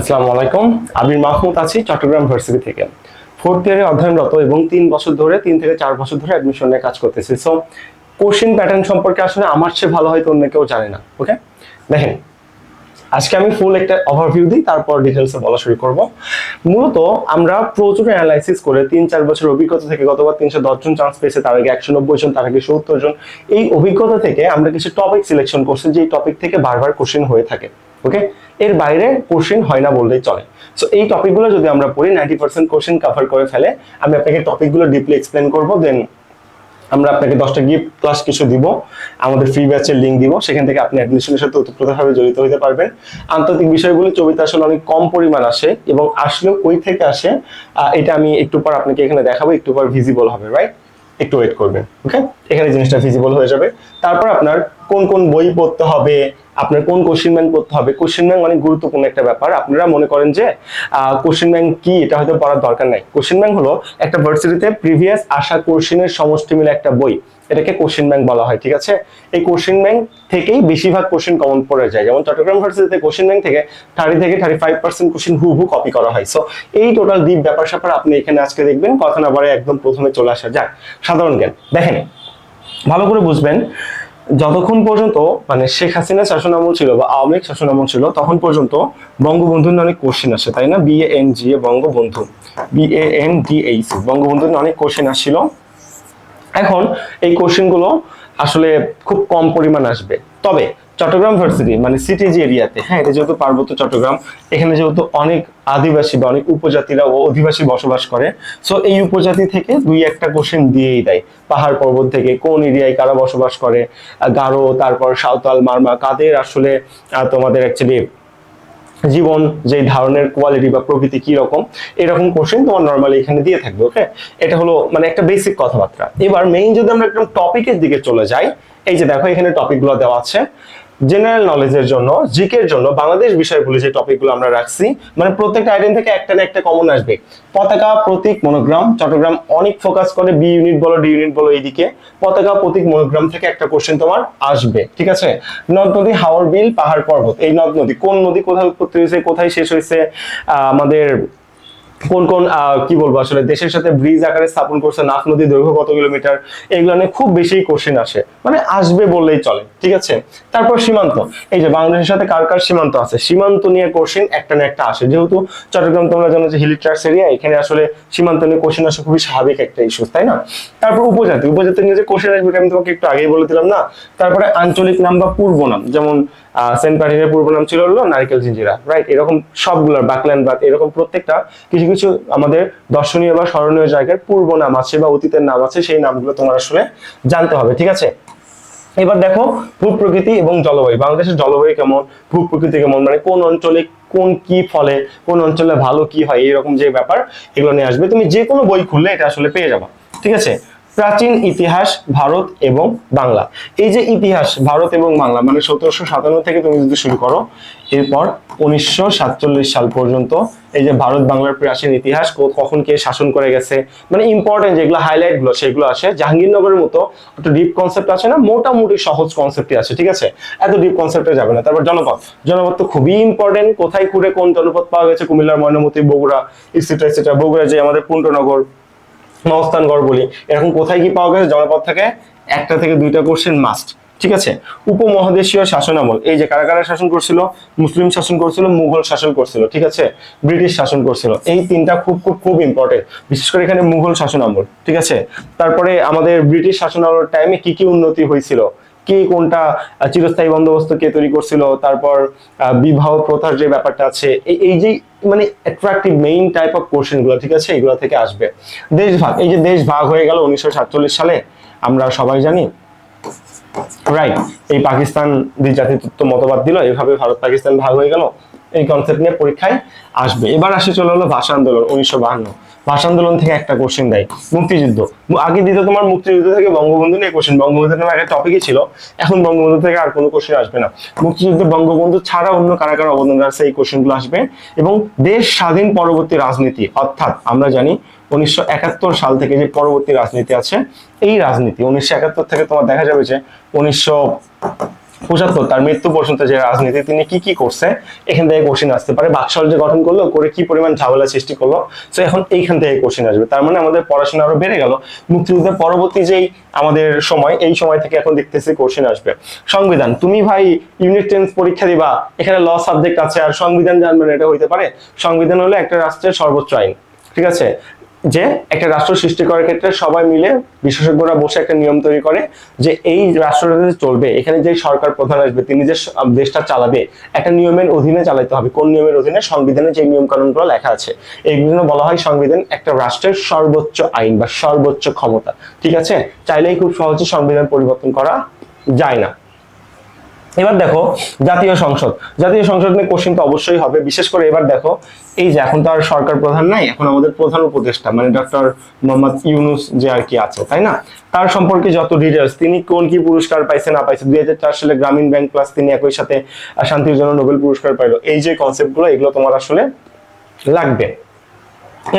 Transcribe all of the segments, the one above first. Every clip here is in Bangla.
আসসালামু আলাইকুম। আবির মাহমুদ আছি চট্টগ্রাম ভার্সিটি থেকে। ফোর্থ ইয়ারে অধ্যয়নরত এবং তিন বছর ধরে, তিন থেকে চার বছর ধরে অ্যাডমিশন নিয়ে কাজ করতেছি। সো কোশ্চিন প্যাটার্ন সম্পর্কে আসলে আমার চেয়ে ভালো হয়তো অন্য কেউ জানে না ওকে দেখেন, আজকে আমি ফুল একটা ওভারভিউ দিই, তারপর ডিটেলসে বলা শুরু করব। মূলত আমরা প্রচুর অ্যানালাইসিস করে তিন চার বছর অভিজ্ঞতা থেকে গতবার তিনশো দশ জন চান্স পেয়েছে, তার আগে একশো নব্বই জন, তার আগে সত্তর জন। এই অভিজ্ঞতা থেকে আমরা কিছু টপিক সিলেকশন করছি যে এই টপিক থেকে বারবার কোশ্চেন হয়ে থাকে। ওকে এর বাইরে কোশ্চেন হয় না বললেই চলে। সো এই টপিকগুলো যদি আমরা পড়ি নাইনটি পার্সেন্ট কোশ্চেন কভার করে ফেলে, আমি আপনাকে টপিকগুলো ডিপলি এক্সপ্লেন করব দেন আমরা আপনাকে দশটা গিফট ক্লাস কিছু দিব, আমাদের ফ্রি ব্যাচের লিঙ্ক দিব, সেখান থেকে আপনি অ্যাডমিশনের সাথে ওতপ্রোতভাবে জড়িত হতে পারবেন। আন্তর্জাতিক বিষয়গুলো ছবিতে আসলে অনেক কম পরিমাণ আসে এবং আসলেও কই থেকে আসে এটা আমি একটু পর আপনাকে এখানে দেখাবো, একটু পর ভিজিবল হবে রাইট একটু ওয়েট করবেন ওকে এখানে জিনিসটা ভিজিবল হয়ে যাবে। তারপর আপনার কোন কোন বই পড়তে হবে, আপনার কোন কোশ্চেন ব্যাংক পড়তে হবে কোশ্চেন ব্যাংক অনেক গুরুত্বপূর্ণ একটা ব্যাপার। আপনারা মনে করেন যে কোশ্চেন ব্যাংক কি, এটা হয়তো পড়ার দরকার নাই। কোশ্চেন ব্যাংক হলো একটা ভার্সিটিতে প্রিভিয়াস আসা কোশ্চেনের সমষ্টি মিলে একটা বই। এটাকে কোশ্চেন ব্যাংক বলা হয়, ঠিক আছে? এই কোশ্চেন ব্যাংক থেকেই বেশিরভাগ কোশ্চেন কমন পড়ে যায়। যেমন চট্টগ্রাম ভার্সিটিতে কোশ্চেন ব্যাংক থেকে থার্টি থেকে থার্টি ফাইভ পার্সেন্ট কোশ্চেন হু হু কপি করা হয়। সো এই টোটাল ডিপ ব্যাপার স্যাপার আপনি এখানে আজকে দেখবেন। কথা না একদম প্রথমে চলে আসা যাক। সাধারণ জ্ঞান। দেখেন, ভালো করে বুঝবেন। যতক্ষণ পর্যন্ত মানে শেখ হাসিনা শাসন আমল ছিল বা আওয়ামী লীগ শাসন আমল ছিল, তখন পর্যন্ত বঙ্গবন্ধুর অনেক কোশ্চেন আসে, তাই না? B N G A Bangabandhu. BAN D H বঙ্গবন্ধুর অনেক কোশ্চেন আসছিল। এখন এই কোশ্চেনগুলো আসলে খুব কম পরিমাণ আসবে। তবে চট্টগ্রাম ভার্সিটি মানে সিটি যে এরিয়াতে। হ্যাঁ এটা যেহেতু পার্বত্য চট্টগ্রাম, এখানে যেহেতু অনেক আদিবাসী বা অনেক উপজাতিরা ও অধিবাসী বসবাস করে সো এই উপজাতি থেকে দুই একটা কোশ্চেন দিয়েই দেয়। পাহাড় পর্বত থেকে, কোন এরিয়ায় কারা বসবাস করে, গারো, তারপর সাঁওতাল, মারমা, কাদের আসলে তোমাদের অ্যাকচুয়ালি জীবন যে ধরনের কোয়ালিটি বা প্রকৃতি কি রকম, এরকম কোশ্চেন তোমার নর্মালি এখানে দিয়ে থাকবে ওকে এটা হলো মানে একটা বেসিক কথাবার্তা। এবার মেইন যদি আমরা একদম টপিকের দিকে চলে যাই, এই যে দেখো এখানে টপিকগুলো দেওয়া আছে। জেনারেল নলেজের জন্য জিকের জন্য বাংলাদেশ বিষয়গুলো যে টপিকগুলো আমরা রাখছি। মানে প্রত্যেকটা আইডেন থেকে একটা না একটা কমন আসবে। পতাকা, প্রতীক মনোগ্রাম চট্টগ্রাম অনেক ফোকাস করে বি ইউনিট বলো ডি ইউনিট বলো, এইদিকে। পতাকা, প্রতীক মনোগ্রাম থেকে একটা কোশ্চেন তোমার আসবে, ঠিক আছে? নদ নদী, হাওর বিল, পাহাড় পর্বত, এই নদ নদী, কোন নদী কোথায় উৎপত্তি হয়েছে, কোথায় শেষ হয়েছে? আমাদের কোন কোন কি বলব, আসলে দেশের সাথে ব্রিজ আকারে স্থাপন করছে নাফ নদী দৈর্ঘ্য কত কিলোমিটার, এগুলো নিয়ে খুব বেশি কোশ্চেন আসে। মানে আসবে বললেই চলে, ঠিক আছে? তারপর সীমান্ত, এই যে বাংলাদেশের সাথে কার কার সীমান্ত আছে? সীমান্ত নিয়ে কোশ্চেন একটা না একটা আসে। যেহেতু চট্টগ্রাম তোমরা জানো যে হিলি ট্রাক্স এরিয়া এখানে আসলে সীমান্ত নিয়ে কোশ্চেন আসে খুবই স্বাভাবিক একটা ইস্যু তাই না? তারপর উপজাতি উপজাতি নিয়ে যে কোশ্চেন আসবে আমি তোমাকে একটু আগেই বলে দিলাম না? তারপরে আঞ্চলিক নাম বা পূর্ব নাম, যেমন সেন্ট পার্টিনের পূর্ব নাম ছিল হলো নারকেল জিঞ্জিরা রাইট এরকম সবগুলোর বাকল্যান্ড বাদ এরকম প্রত্যেকটা কিছু কিছু আমাদের দর্শনীয় বা স্মরণীয় জায়গার পূর্ব নাম আছে বা অতীতের নাম আছে, সেই নামগুলো তোমার আসলে জানতে হবে, ঠিক আছে? এবার দেখো ভূপ্রকৃতি এবং জলবায়ু। বাংলাদেশের জলবায়ু কেমন? ভূপ্রকৃতি কেমন? মানে কোন অঞ্চলে কোন কি ফলে, কোন অঞ্চলে ভালো কি হয় এরকম যে ব্যাপার, এগুলো নিয়ে আসবে। তুমি যে কোনো বই খুললে এটা আসলে পেয়ে যাবা, ঠিক আছে? প্রাচীন ইতিহাস ভারত এবং বাংলা। এই যে ইতিহাস ভারত এবং বাংলা মানে সতেরোশো সাতান্ন থেকে তুমি যদি শুরু করো, এরপর উনিশশো সাতচল্লিশ সাল পর্যন্ত এই যে ভারত বাংলার প্রাচীন ইতিহাস কখন কে শাসন করে গেছে মানে ইম্পর্টেন্ট যেগুলো হাইলাইটগুলো, সেগুলো আসে জাহাঙ্গীরনগরের মতো একটু ডিপ কনসেপ্ট আছে না, মোটামুটি সহজ কনসেপ্টই আছে, ঠিক আছে? এত ডিপ কনসেপ্টে যাবে না। তারপর জনপদ। জনপদ তো খুবই ইম্পর্টেন্ট কোথায় ঘুরে কোন জনপদ পাওয়া গেছে? কুমিল্লার ময়নামতি, বগুড়া ইসিটা ইসিটা বগুড়া যে আমাদের পুন্টনগর মহস্থানগড় বলি। এরকম কোথায় কি পাওয়া গেছে? জনপদ থেকে একটা থেকে দুইটা কোশ্চেন মাস্ট ঠিক আছে? উপমহাদেশীয় শাসন আমল এই যে কারা কারা শাসন করছিল? মুসলিম শাসন করছিল, মুঘল শাসন করছিল, ঠিক আছে? ব্রিটিশ শাসন করছিল। এই তিনটা খুব খুব খুব ইম্পর্টেন্ট বিশেষ করে এখানে মুঘল শাসন আমল ঠিক আছে? তারপরে আমাদের ব্রিটিশ শাসন আমলের টাইমে কি কি উন্নতি হয়েছিল? কে কোনটা চিরস্থায়ী বন্দোবস্ত কে তৈরি করছিল? তারপর বিবাহ প্রথার যে ব্যাপারটা আছে এই যে মানে অ্যাট্রাক্টিভ মেইন টাইপ অফ কোশ্চেনগুলো ঠিক আছে? এগুলো থেকে আসবে। দেশ ভাগ এই যে দেশ ভাগ হয়ে গেল উনিশশো সাতচল্লিশ সালে, আমরা সবাই জানি। রাইট এই পাকিস্তান জাতিত্ব মতবাদ দিল, এভাবে ভারত পাকিস্তান ভাগ হয়ে গেল। এই কনসেপ্ট নিয়ে পরীক্ষায় আসবে। এবার আসে চলে হলো ভাষা আন্দোলন, উনিশশো বাহান্ন। ভাষা আন্দোলন থেকে একটা কোশ্চেন দেয়, মুক্তিযুদ্ধ। আগে দিত তোমার মুক্তিযুদ্ধ থেকে বঙ্গবন্ধু নিয়ে কোশ্চেন বঙ্গবন্ধু নামে একটা টপিকই ছিল, এখন বঙ্গবন্ধু থেকে আর কোনো কোশ্চেন আসবে না। মুক্তিযুদ্ধে বঙ্গবন্ধু ছাড়া অন্য কারা কারা অবদান রাখছে এই কোশ্চেনগুলো আসবে, এবং দেশ স্বাধীন পরবর্তী রাজনীতি, অর্থাৎ আমরা জানি উনিশশো একাত্তর সাল থেকে যে পরবর্তী রাজনীতি আছে, এই রাজনীতি, উনিশশো একাত্তর থেকে তোমার দেখা যাবে যে উনিশশো পঁচাত্তর, তার মৃত্যু পর্যন্ত যে রাজনীতি, তিনি কি কি করছে, এখান থেকে কোশ্চিন আসতে পারে। বাকশাল যে গঠন করল, করে কি পরিমাণ ঝামেলা সৃষ্টি করল, তো এখন এইখান থেকে কোশ্চিন আসবে। তার মানে আমাদের পড়াশোনা আরও বেড়ে গেল। মুক্তিযুদ্ধের পরবর্তী যেই আমাদের সময়, এই সময় থেকে এখন দেখতেছি কোশ্চিন আসবে। সংবিধান, তুমি ভাই ইউনিট টেন্স পরীক্ষা দিবা, এখানে ল সাবজেক্ট আছে, আর সংবিধান জানবেন, এটা হইতে পারে। সংবিধান হলো একটা রাষ্ট্রের সর্বোচ্চ আইন, ঠিক আছে? যে একটা রাষ্ট্র সৃষ্টি করার ক্ষেত্রে সবাই মিলে বিশেষজ্ঞরা বসে একটা নিয়ম তৈরি করে যে এই রাষ্ট্রটা যে চলবে, এখানে যে সরকার প্রধান আসবে, তিনি যে দেশটা চালাবে, একটা নিয়মের অধীনে চালাতে হবে। কোন নিয়মের অধীনে? সংবিধানে যে নিয়ম কানুনগুলো লেখা আছে। এইগুলো বলা হয় সংবিধান একটা রাষ্ট্রের সর্বোচ্চ আইন বা সর্বোচ্চ ক্ষমতা। ঠিক আছে? চাইলেই খুব সহজে সংবিধান পরিবর্তন করা যায় না। এবার দেখো, জাতীয় সংসদ। জাতীয় সংসদ নিয়ে কোশ্চিন তো অবশ্যই হবে। বিশেষ করে এবার দেখো, এই যে এখন তো আর সরকার প্রধান নাই, এখন আমাদের প্রধান উপদেষ্টা মানে ডক্টর মোহাম্মদ ইউনুস যে আর কি আছে, তাই না? তার সম্পর্কে যত ডিটেলস তিনি কোন কি পুরস্কার পাইছে না পাইছে, দুই হাজার চার সালে গ্রামীণ ব্যাংক প্লাস তিনি একই সাথে শান্তির জন্য নোবেল পুরস্কার পাইলো। এই যে কনসেপ্টগুলো, এগুলো তোমার আসলে লাগবে।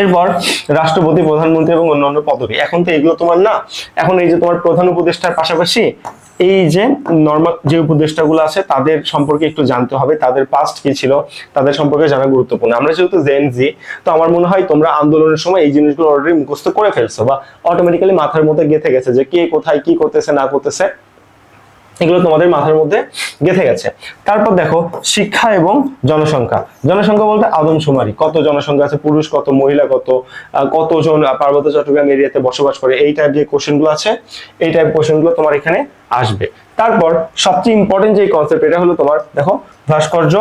এরপর রাষ্ট্রপতি, প্রধানমন্ত্রী এবং অন্যান্য পদবি। এখন তো এগুলো তোমার না। এখন এই যে তোমার প্রধান উপদেষ্টার পাশাপাশি এই যে নর্মাল যে উপদেষ্টাগুলো আছে, তাদের সম্পর্কে একটু জানতে হবে, তাদের পাস্ট কি ছিল, তাদের সম্পর্কে জানা গুরুত্বপূর্ণ। আমরা যেহেতু জেন জি তো আমার মনে হয় তোমরা আন্দোলনের সময় এই জিনিসগুলো অলরেডি মুখস্থ করে ফেলছো বা অটোমেটিক্যালি মাথার মধ্যে গেঁথে গেছে যে কে কোথায় কি করতেছে, না করতেছে। এগুলো তোমাদের মাথার মধ্যে গেঁথে গেছে। তারপর দেখো, শিক্ষা এবং জনসংখ্যা। জনসংখ্যা বলতে আদমশুমারি কত জনসংখ্যা আছে? পুরুষ কত, মহিলা কত কতজন পার্বত্য চট্টগ্রাম এরিয়াতে বসবাস করে? এই টাইপ যে কোশ্চেনগুলো আছে, এই টাইপ কোশ্চেনগুলো তোমার এখানে আসবে। তারপর সবচেয়ে ইম্পর্টেন্ট যে কনসেপ্ট এটা হলো তোমার, দেখো, ভাস্কর্য,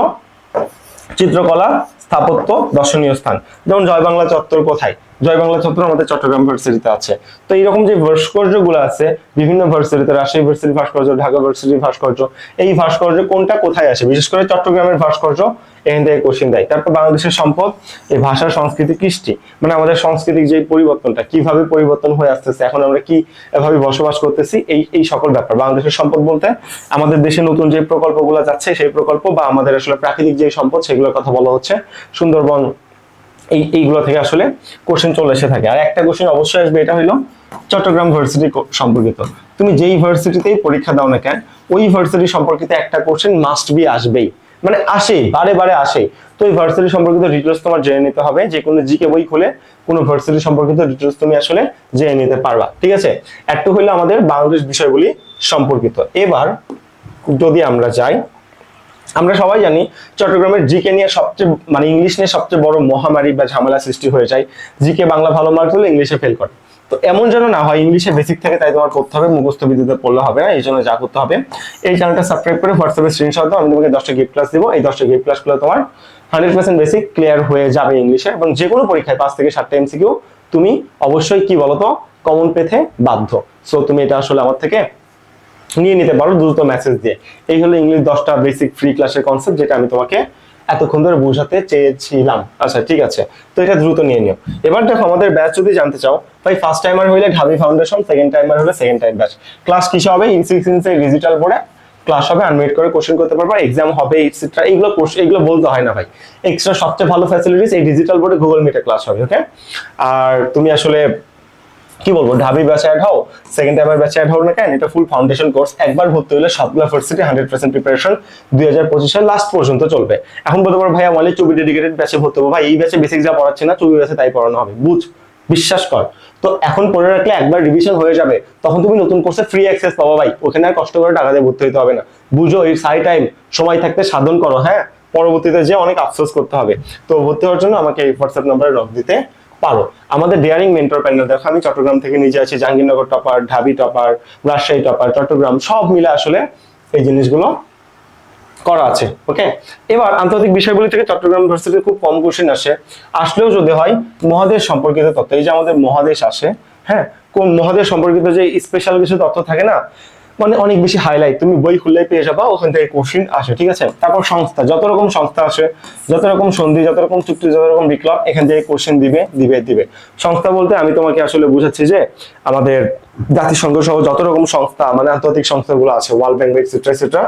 চিত্রকলা, স্থাপত্য, দর্শনীয় স্থান। যেমন জয় বাংলা চত্বর কোথায়? জয় বাংলা চত্বর আমাদের চট্টগ্রাম ভার্সিটিতে আছে। তো এইরকম যে ভাস্কর্যগুলো আছে, বিভিন্ন ভার্সিটিতে, রাজশাহী ভার্সিটি ভাস্কর্য, ঢাকা ভার্সিটি ভাস্কর্য, এই ভাস্কর্য কোনটা কোথায় আসে? বিশেষ করে চট্টগ্রামের ভাস্কর্য, এখান থেকে কোশ্চিন দেয়। তারপর বাংলাদেশের সম্পদ, এই ভাষা, সংস্কৃতি, কৃষ্টি। মানে আমাদের সাংস্কৃতিক যে পরিবর্তনটা, কীভাবে পরিবর্তন হয়ে আসতেছে, এখন আমরা কি এভাবে বসবাস করতেছি, এই এই সকল ব্যাপার। বাংলাদেশের সম্পদ বলতে আমাদের দেশে নতুন যে প্রকল্পগুলো যাচ্ছে, সেই প্রকল্প বা আমাদের আসলে প্রাকৃতিক যে সম্পদ, সেগুলোর কথা বলা হচ্ছে। সুন্দরবন এই, এইগুলো থেকে আসলে কোশ্চেন চলে এসে থাকে। আর একটা কোশ্চেন অবশ্যই আসবে, এটা হলো চট্টগ্রাম ভার্সিটি সম্পর্কিত। তুমি যেই ভার্সিটিতেই পরীক্ষা দাও না কেন, ওই ভার্সিটি সম্পর্কিত একটা কোশ্চেন মাস্ট বি আসবেই। মানে আসে, বারে বারে আসে। তো এই ভার্সিটি সম্পর্কিত ডিটেলস তোমার জেনে নিতে হবে, যে কোনো জিকে বই খুলে কোনো ভার্সিটি সম্পর্কিত ডিটেলস তুমি আসলে জেনে নিতে পারবা। ঠিক আছে? একটু হইল আমাদের বাংলাদেশ বিষয়গুলি সম্পর্কিত। এবার যদি আমরা যাই আমরা সবাই জানি চট্টগ্রামের জিকে নিয়ে সবচেয়ে মানে ইংলিশ নিয়ে সবচেয়ে বড় মহামারী বা ঝামেলা সৃষ্টি হয়ে যায়। জিকে বাংলা ভালো মার্ক হলে ইংলিশে ফেল করে। তো এমন যেন না হয় ইংলিশে বেসিক থেকে, তাই তোমার করতে হবে, মুখস্থ বিদ্যুতে পড়লে হবে না, এই জন্য যা করতে হবে। এই চ্যানেলটা সাবস্ক্রাইব করে হোয়াটসঅ্যাপে স্ক্রিনশট দাও, আমি তোমাকে দশটা গিফট ক্লাস দিব। এই দশটা গিফট ক্লাসগুলো তোমার হান্ড্রেড পার্সেন্ট বেসিক ক্লিয়ার হয়ে যাবে ইংলিশে এবং যে কোনো পরীক্ষায় পাঁচ থেকে সাতটা এমসিকিউ তুমি অবশ্যই কি বলতো? কমন পেতে বাধ্য। সো তুমি এটা আসলে আমার থেকে নিয়ে নিতে পারো দ্রুত মেসেজ দিয়ে। এই হলো ইংলিশ দশটা বেসিক ফ্রি ক্লাসের কনসেপ্ট যেটা আমি তোমাকে এতক্ষণ ধরে বোঝাতে চেয়েছিলাম। আচ্ছা ঠিক আছে। তো এটা দ্রুত নিয়ে নিও। এবার দেখো, আমাদের ব্যাচ যদি জানতে চাও ভাই ফার্স্ট টাইমার হইলে ঢাবি ফাউন্ডেশন সেকেন্ড টাইমার হলে সেকেন্ড টাইম ব্যাচ ক্লাস কিসে হবে? ইনসিক্স ইনসে ডিজিটাল বোর্ডে ক্লাস হবে আনমিট করে কোশ্চেন করতে পারবা এক্সাম হবে এটসেট্রা এগুলো এগুলো বলতে হয় না ভাই। এক্সট্রা সবচেয়ে ভালো ফ্যাসিলিটিস এই ডিজিটাল বোর্ডে গুগল মিটে ক্লাস হবে ওকে আর তুমি আসলে কি বলব, ঢাবি ব্যাচে অ্যাড হও সেকেন্ড টাইমের ব্যাচে অ্যাড হও না কেন, এটা ফুল ফাউন্ডেশন কোর্স একবার ভর্তি হলে সবগুলো ভার্সিটি হান্ড্রেড পার্সেন্ট প্রিপারেশন দুই হাজার পঁচিশের লাস্ট পর্যন্ত চলবে। এখন বলতে পারো ভাই আমাদের চবি ডেডিকেটেড ব্যাচে ভর্তি হব। ভাই, এই ব্যাচে বেসিক যা পড়াচ্ছে না চবি ব্যাচে তাই পড়ানো হবে, বুঝ, বিশ্বাস কর। তো এখন পড়ে রাখলে একবার রিভিশন হয়ে যাবে, তখন তুমি নতুন কোর্সে ফ্রি অ্যাক্সেস পাবো ভাই, ওখানে আর কষ্ট করে টাকা দিয়ে ভর্তি হতে হবে না। বুঝো, এই সাই টাইম সময় থাকতে সাধন করো হ্যাঁ? পরবর্তীতে যে অনেক আফসোস করতে হবে। তো ভর্তি হওয়ার জন্য আমাকে এই হোয়াটসঅ্যাপ নাম্বারে লক দিতে। পারো। আমাদের ডেয়ারিং মেন্টর প্যানেল দেখো, আমি চট্টগ্রাম থেকে নিজে আছি, Jahangirnagar topper Dhabi topper Rajshahi topper Chattogram, সব মিলে আসলে এই জিনিসগুলো করা আছে ওকে এবার আন্তর্জাতিক বিষয়গুলি থেকে চট্টগ্রাম ইউনিভার্সিটির খুব কম কোশ্চেন আসে। আসলেও যদি হয়, মহাদেশ সম্পর্কিত তথ্য, এই যে আমাদের মহাদেশ আসে হ্যাঁ? কোন মহাদেশ সম্পর্কিত যে স্পেশাল কিছু তথ্য থাকে না মানে অনেক বেশি হাইলাইট তুমি বই খুললেই পেয়ে যাবা, ওখান থেকে কোশ্চিন আসে, ঠিক আছে? তারপর সংস্থা, যত রকম সংস্থা আসে, যত রকম সন্ধি, যত রকম চুক্তি, যত রকম বিপ্লব, এখান থেকে কোশ্চেন দিবে দিবে দিবে। সংস্থা বলতে আমি তোমাকে আসলে বুঝাচ্ছি যে, আমাদের জাতিসংঘ সহ যত রকম সংস্থা মানে আন্তর্জাতিক সংস্থাগুলো আছে ওয়ার্ল্ড ব্যাংক এক্সেট্রা এক্সেট্রা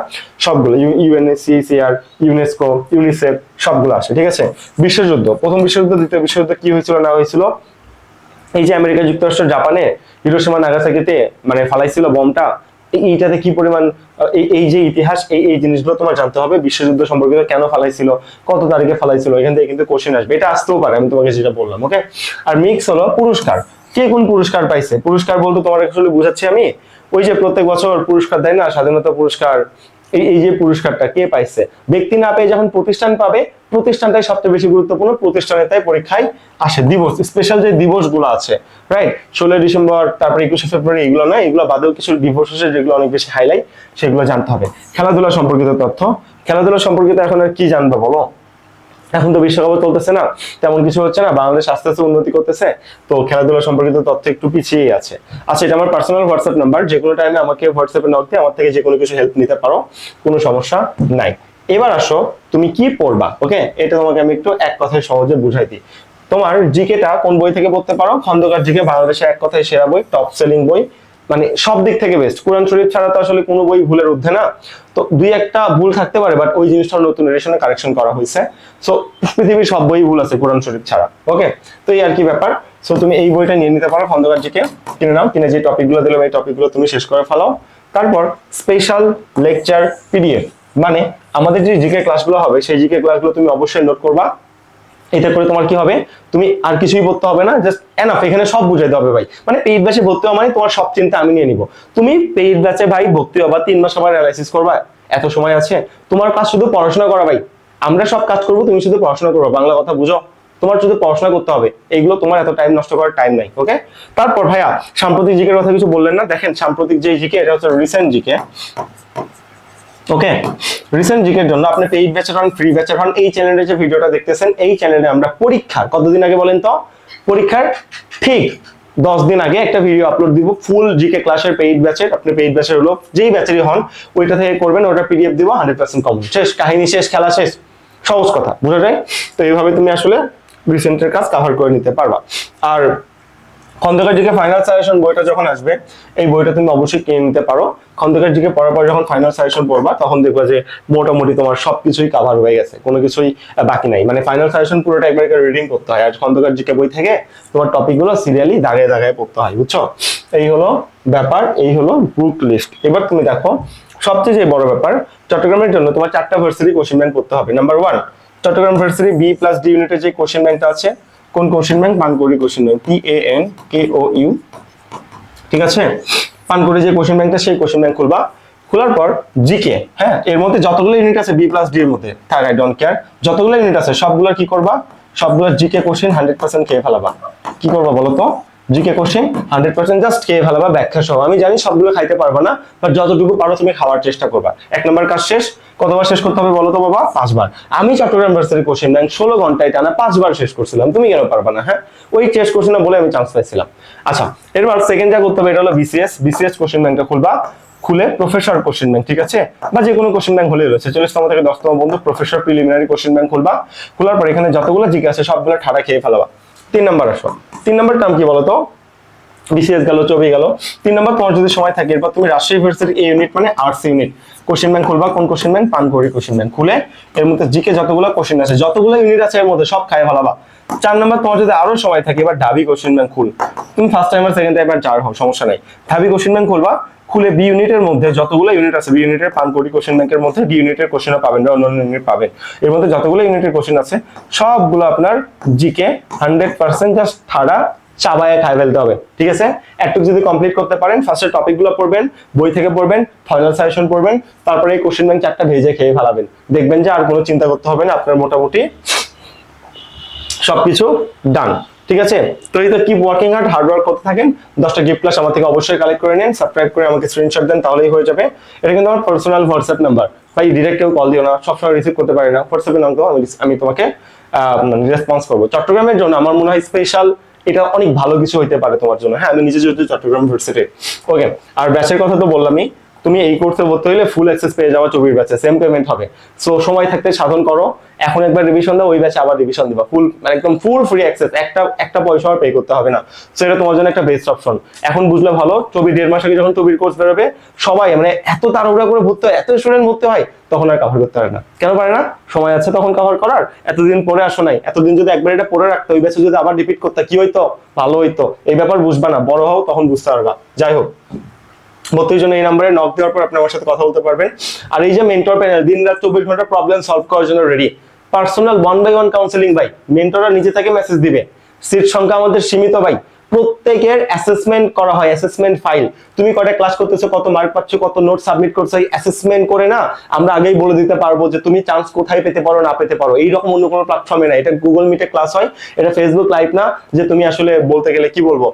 সবগুলো ইউএনএসিআর ইউনেস্কো ইউনিসেফ সবগুলো আসে, ঠিক আছে? বিশ্বযুদ্ধ, প্রথম বিশ্বযুদ্ধ, দ্বিতীয় বিশ্বযুদ্ধ কি হয়েছিল, না হয়েছিল? এই যে আমেরিকা যুক্তরাষ্ট্র, জাপানে হিরোসীমা নাগাসাকিতে মানে ফালাইছিল বমটা এইটাতে কি পরিমাণ এই যে ইতিহাস, এই এই জিনিসগুলো তোমার জানতে হবে, বিশ্বযুদ্ধ সম্পর্কিত কেন ফালাইছিল, কত তারিখে ফালাইছিল, এখান থেকে কিন্তু কোশ্চেন আসবে। এটা আসতেও পারে, আমি তোমাকে যেটা বললাম ওকে আর মিক্স হলো পুরস্কার। কে কোন পুরস্কার পাইছে? পুরস্কার বলতে তোমার আসলে বুঝাচ্ছি আমি। ওই যে প্রত্যেক বছর পুরস্কার দেয় না, স্বাধীনতা পুরস্কার এই যে পুরস্কারটা কে পাইছে? ব্যক্তি না পেয়ে যখন প্রতিষ্ঠান পাবে, প্রতিষ্ঠানটাই সবচেয়ে বেশি গুরুত্বপূর্ণ, প্রতিষ্ঠানে তাই পরীক্ষায় আসে। দিবস স্পেশাল যে দিবসগুলো আছে রাইট ষোলোই ডিসেম্বর, তারপরে একুশে ফেব্রুয়ারি, এগুলো নয়, এগুলো বাদেও কিছু দিবস আছে যেগুলো অনেক বেশি হাইলাইট সেগুলো জানতে হবে। খেলাধুলা সম্পর্কিত তথ্য। খেলাধুলা সম্পর্কিত এখন আর কি জানব বলো? এখন তো বিশ্বকাপ চলতেছে না, তেমন কিছু হচ্ছে না, বাংলাদেশ আস্তে আস্তে উন্নতি করতেছে, তো খেলাধুলা সম্পর্কিত তথ্য একটু পিছিয়ে আছে। আচ্ছা এটা আমার পার্সোনাল হোয়াটসঅ্যাপ নাম্বার যে কোনো টাইমে আমাকে হোয়াটসঅ্যাপে নক দিয়ে আমার থেকে যে কোনো কিছু হেল্প নিতে পারো, কোনো সমস্যা নাই। এবার আসো, তুমি কি পড়বা ওকে এটা তোমাকে আমি একটু এক কথায় সহজে বুঝাই দিই। তোমার জিকেটা কোন বই থেকে পড়তে পারো? খন্দকার জিকে বাংলাদেশে এক কথায় সেরা বই টপ সেলিং বই। মানে সব দিক থেকে বেস্ট কোরআন শরীফ ছাড়া তো আসলে কোনো বই ভুলের ঊর্ধ্বে না। তো দুই একটা ভুল থাকতে পারে বাট ওই জিনিসটা নতুন এডিশনে কারেকশন করা হয়েছে। সো পৃথিবীর সব বই ভুল আছে কোরআন শরীফ ছাড়া ওকে তো এই আর কি ব্যাপার। সো তুমি এই বইটা নিয়ে নিতে পারো, খন্দকার জিকে। কিনে নাও, কিনে যে টপিকগুলো দিলাম, এই টপিকগুলো তুমি শেষ করে ফেলাও। তারপর স্পেশাল লেকচার পিডিএফ মানে আমাদের যে জিকে ক্লাসগুলো হবে, সেই জিকে ক্লাসগুলো তুমি অবশ্যই নোট করবা। এটা করে তোমার কি হবে? তুমি আর কিছুই পড়তে হবে না জাস্ট এনাফ এখানে সব বুঝাইতে হবে ভাই। মানে পেইড ব্যাচে ভর্তি হওয়া মানে তোমার সব চিন্তা আমি নিয়ে নিব। তুমি পেইড ব্যাচে ভাই ভর্তি হবা, তিন মাস আবার অ্যানালাইসিস করবা, এত সময় আছে। তোমার কাজ শুধু পড়াশোনা করা ভাই। আমরা সব কাজ করব, তুমি শুধু পড়াশোনা করব, বাংলা কথা বুঝো। তোমার শুধু পড়াশোনা করতে হবে এইগুলো তোমার এত টাইম নষ্ট করার টাইম নাই ওকে তারপর ভাইয়া, সাম্প্রতিক জিকের কথা কিছু বললেন না? দেখেন, সাম্প্রতিক যে জিকে, এটা হচ্ছে রিসেন্ট জিকে। ওকে রিসেন্ট জিকের জন্য আপনি পেইড ব্যাচের হন ফ্রি ব্যাচের হন, এই চ্যানেলে যে ভিডিওটা দেখতেছেন, এই চ্যানেলে আমরা পরীক্ষার, কতদিন আগে বলেন তো? পরীক্ষার ঠিক দশ দিন আগে একটা ভিডিও আপলোড দিব ফুল জিকে ক্লাসের পেইড ব্যাচের আপনি পেইড ব্যাচের হলো, যেই ব্যাচেরই হন, ওইটা থেকে করবেন ওটা পিডিএফ দিব হান্ড্রেড পার্সেন্ট কমন শেষ, কাহিনী শেষ, খেলা শেষ, সহজ কথা, বুঝা যায়? তো এইভাবে তুমি আসলে রিসেন্টের কাজ কাভার করে নিতে পারবা। আর খন্দকার জিকে ফাইনাল সাজেশন বইটা যখন আসবে, এই বইটা তুমি অবশ্যই কিনে নিতে পারো। খন্দকার জিকে পড়ার পর যখন ফাইনাল সাজেশন পড়বা, তখন দেখবা যে মোটামুটি তোমার সবকিছুই কাভার হয়ে গেছে, কোনো কিছুই বাকি নাই। মানে ফাইনাল সাজেশন পুরোটা একবার রিডিং করতে হয়। আর খন্দকার জিকে বই থেকে তোমার টপিকগুলো সিরিয়ালি দাগায় দাগায় পড়তে হয়, বুঝছ? এই হলো ব্যাপার, এই হলো বুক লিস্ট এবার তুমি দেখো, সবচেয়ে যে বড় ব্যাপার, চট্টগ্রামের জন্য তোমার চারটা ভার্সিটি কোশ্চেন ব্যাংক পড়তে হবে। Number one Chattogram varsity B plus D ইউনিটের যে কোশ্চেন ব্যাংকটা আছে কোন question bank Pankouri question bank P A N K O U ঠিক আছে? পানকৌড়ি যে কোশ্চেন ব্যাংকটা সেই কোশ্চেন ব্যাংক খুলবা। খোলার পর জিকে হ্যাঁ? এর মধ্যে যতগুলো ইউনিট আছে বি প্লাস ডি এর মধ্যে থাক আই ডোন্ট কেয়ার যতগুলো ইউনিট আছে, সবগুলো কি করবা? সবগুলো জিকে কোশ্চেন হান্ড্রেড পার্সেন্ট খেয়ে ফেলাবা। কি করবা বলো তো GK question hundred percent just খেয়ে ফেলাবা ব্যাখ্যা সহ। আমি জানি সবগুলো খাইতে পারবা না বাট যতটুকু পারো তুমি খাওয়ার চেষ্টা করবা। এক নম্বর কাজ শেষ, কতবার শেষ করতে হবে বলো তো বাবা? পাঁচবার। আমি চট্টগ্রাম ভার্সিটি কোশ্চেন ব্যাংক ষোলো ঘন্টায় টানা পাঁচবার শেষ করছিলাম, তুমি কেন পারবা না হ্যাঁ? ওই শেষ করছি না বলে আমি চান্স পাইছিলাম। আচ্ছা এরপর সেকেন্ড যা করতে হবে, এটা হলো বিসিএস বিসিএস কোশ্চেন ব্যাংকটা খুলবা। খুলে প্রফেসর কোশ্চেন ব্যাংক ঠিক আছে? বা যে কোনো কোশ্চেন ব্যাংক হলে রয়েছে। চল্লিশতম থেকে দশতম বন্ধু প্রফেসর প্রিলিমিনারি কোশ্চেন ব্যাংক খুলবা। খোলার পর এখানে যতগুলো জিজ্ঞাসা সবগুলো ঠাড়া খেয়ে ফেলাবা। তিন নাম্বার আসো। তিন নম্বর টার্ম কি বলতো? বিসিএস গেল, চবি গেল। তিন নম্বর, তোমার যদি সময় থাকে, এরপর তুমি রাজশাহী ইউনিভার্সিটির এ ইউনিট মানে আর্টস ইউনিট কোশ্চেন ব্যাংক খুলবা, কোন question bank Panpuri question bank খুলে এর মধ্যে জিকে যতগুলো কোশ্চেন আছে, যতগুলো ইউনিট আছে এর মধ্যে সব খায় ভালাবা চার নম্বর, তোমার যদি আরও সময় থাকে, এবার ঢাবি কোশ্চেন ব্যাংক খুল। তুমি ফার্স্ট টাইম আর সেকেন্ড টাইম আর চার সমস্যা নাই। ঢাবি কোশ্চেন ব্যাংক খুলবা খুলে বি ইউনিটের মধ্যে যতগুলো ইউনিট আছে বি ইউনিটের পানকড়ি কোশ্চেন ব্যাংকের মধ্যে ডি ইউনিটের কোশ্চেনও পাবেন বা অন্যান্য ইউনিট পাবেন এর মধ্যে যতগুলো ইউনিটের কোশ্চেন আছে, সবগুলো আপনার জিকে হান্ড্রেড পার্সেন্ট জাস্ট ঠাড়া চাবায় খাই ফেলতে হবে, ঠিক আছে? একটু যদি কমপ্লিট করতে পারেন ফার্স্টে টপিকগুলো পড়বেন, বই থেকে পড়বেন ফাইনাল সাজেশন পড়বেন, তারপরে এই কোশ্চেন ব্যাংক চারটা ভেজে খেয়ে ফেলাবেন। দেখবেন যে আর কোনো চিন্তা করতে হবে না, আপনার মোটামুটি সবকিছু ডান ঠিক আছে? তো এই তো keep working hard hard work করতে থাকেন, দশটা গিফট প্লাস আমার থেকে অবশ্যই কালেক্ট করে নিন সাবস্ক্রাইব করে আমাকে স্ক্রিনশট দেন, তাহলেই হয়ে যাবে। এটা কিন্তু আমার পার্সোনাল হোয়াটসঅ্যাপ নাম্বার ভাই ডিরেক্ট কেউ কল দিও না, সবসময় রিসিভ করতে পারি না। হোয়াটসঅ্যাপে নাম আমি আমি তোমাকে রেসপন্স করব। চট্টগ্রামের জন্য আমার মনে হয় স্পেশাল এটা অনেক ভালো কিছু হইতে পারে তোমার জন্য। হ্যাঁ আমি নিজে যেহেতু চট্টগ্রাম ইউনিভার্সিটি ওকে আর ব্যাচের কথা তো বললামই। তুমি এই কোর্সে ভর্তি হলে ফুল অ্যাক্সেস পেয়ে যাওয়া চবির ব্যাচে সেম পেমেন্ট হবে। সো সময় থাকতে সাধন করো। এখন একবার রিভিশন দাও, ওই ব্যাচে আবার রিভিশন দিবা। ফুল মানে একদম ফুল ফ্রি অ্যাক্সেস একটা একটা পয়সা আর পে করতে হবে না। সো এটা তোমার জন্য একটা বেস্ট অপশন এখন বুঝলে ভালো চবি দেড় মাস আগে যখন চবির কোর্স বেরোবে, সবাই মানে এত তাড়াহুড়া করে ভর্তি হয়, এত স্টুডেন্ট ভর্তি হয়, তখন আর কভার করতে পারে না। কেন পারে না? সময় আছে তখন কভার করার, এতদিন পরে আসো নাই। এতদিন যদি একবার এটা পরে রাখতো ওই ব্যাচে যদি আবার রিপিট করতে কি হইতো? ভালো হইতো। এই ব্যাপার বুঝবা না, বড় হও, তখন বুঝতে পারবা। যাই হোক। বত্রিশ জন এই নাম্বারে নক দেওয়ার পর আপনি আমার সাথে কথা বলতে পারবেন। আর এই যে মেন্টর প্যানেল দিন রাত চব্বিশ ঘণ্টা প্রবলেম সলভ করার জন্য ready personal one by one counselling ভাই। মেন্টররা নিজে থেকে মেসেজ দিবে। সিট সংখ্যা আমাদের সীমিত ভাই। প্রত্যেকের অ্যাসেসমেন্ট করা হয় অ্যাসেসমেন্ট ফাইল তুমি কয়টা ক্লাস করতেছো, কত মার্ক পাচ্ছ, কত নোট সাবমিট করছ, এই অ্যাসেসমেন্ট করে না আমরা আগেই বলে দিতে পারব যে তুমি চান্স কোথায় পেতে পারো, না পেতে পারো। এইরকম অন্য কোনো প্ল্যাটফর্মে না এটা গুগল মিটে ক্লাস হয়। এটা ফেসবুক লাইভ না, যে তুমি আসলে বলতে গেলে কি বলব?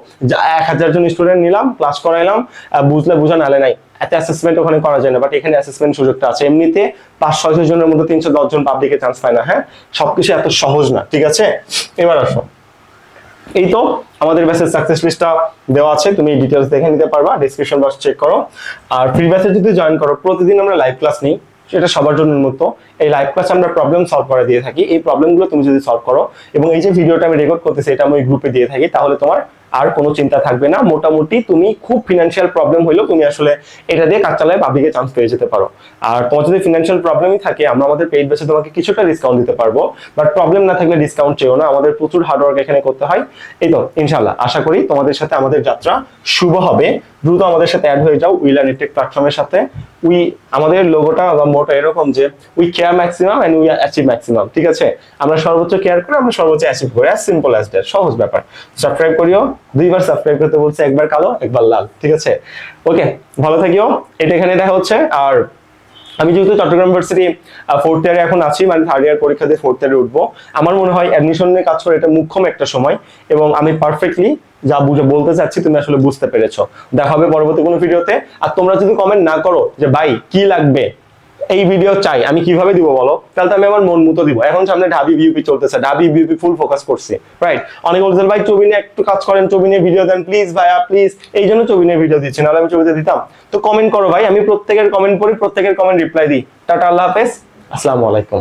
এক হাজার জন স্টুডেন্ট নিলাম ক্লাস করাইলাম বুঝলে বুঝা নালে নাই। এত অ্যাসেসমেন্ট ওখানে করা যায় না বাট এখানে অ্যাসেসমেন্ট সুযোগটা আছে। এমনিতে পাঁচ ছয়শো জনের মধ্যে তিনশো দশ জন পাবলিকে চান্স পায় না হ্যাঁ? সবকিছু এত সহজ না, ঠিক আছে? এবার আসো। এই তো আমাদের ব্যাচের সাকসেস লিস্টটা দেওয়া আছে, তুমি ডিটেলস দেখে নিতে পারবা ডিসক্রিপশন বক্স চেক করো। আর ফ্রি ব্যাচে যদি জয়েন করো, প্রতিদিন আমরা লাইভ ক্লাস নিই, সেটা সবার জন্য উন্মুক্ত। এই লাইভ ক্লাসে আমরা প্রবলেম সলভ করে দিয়ে থাকি। এই প্রবলেমগুলো তুমি যদি সলভ করো, এবং এই যে ভিডিওটা আমি রেকর্ড করতেছি, এটা আমি গ্রুপে দিয়ে থাকি, তাহলে তোমার আর কোনো চিন্তা থাকবে না। মোটামুটি তুমি খুব ফিনান্সিয়াল প্রবলেম হইলেও তুমি আসলে এটা দিয়ে কাজ চালায় পাবলিকে চান্স পেয়ে যেতে পারো। আর তোমার যদি ফিনান্সিয়াল প্রবলেমই থাকে, আমরা আমাদের পেইড বেসে তোমাকে কিছুটা ডিসকাউন্ট দিতে পারব। বাট প্রবলেম না থাকলে ডিসকাউন্ট চেয়েও না। আমাদের প্রচুর হার্ডওয়ার্ক এখানে করতে হয়। এই তো ইনশাল্লাহ আশা করি তোমাদের সাথে আমাদের যাত্রা শুভ হবে। দ্রুত আমাদের সাথে অ্যাড হয়ে যাও উইলার নেটটেক প্ল্যাটফর্মের সাথে। উই আমাদের লোগোটা বা মোটো এরকম যে we care maximum and we achieve maximum ঠিক আছে? আমরা সর্বোচ্চ কেয়ার করে, আমরা সর্বোচ্চ অ্যাচিভ করি। অ্যাজ সিম্পল অ্যাজ দ্যাট সহজ ব্যাপার। সাবস্ক্রাইব করিও। দুইবার সাবস্ক্রাইব করতে বলছে, একবার কালো, একবার লাল, ঠিক আছে? ওকে ভালো থাকিও। এটা এখানে দেখা হচ্ছে। আর আমি যেহেতু চট্টগ্রাম ইউনিভার্সিটি ফোর্থ ইয়ারে এখন আছি মানে থার্ড ইয়ার পরীক্ষা দিয়ে ফোর্থ ইয়ারে উঠবো। আমার মনে হয় অ্যাডমিশন নিয়ে কাজ করে এটা মুখ্যম একটা সময়, এবং আমি পারফেক্টলি যা বুঝে বলতে চাচ্ছি, তুমি আসলে বুঝতে পেরেছ। দেখা হবে পরবর্তী কোনো ভিডিওতে আর তোমরা যদি কমেন্ট না করো যে, ভাই, কি লাগবে? এই ভিডিও চাই, আমি কীভাবে দিব বলো? তাহলে আমি আমার মন মতো দিব। এখন সামনে ঢাবি বিউপি চলতেছে, ঢাবি বিউপি ফুল ফোকাস করছি রাইট অনেক বলছেন ভাই, চবিনে একটু কাজ করেন, চবিনে ভিডিও দেন প্লিজ ভাইয়া প্লিজ এই জন্য চবিনে ভিডিও দিচ্ছি, নাহলে আমি ছবিতে দিতাম। তো কমেন্ট করো, ভাই, আমি প্রত্যেকের কমেন্ট পড়ি, প্রত্যেকের কমেন্ট রিপ্লাই দিই। টাটা, আল্লাহ হাফেজ। আসসালামু আলাইকুম।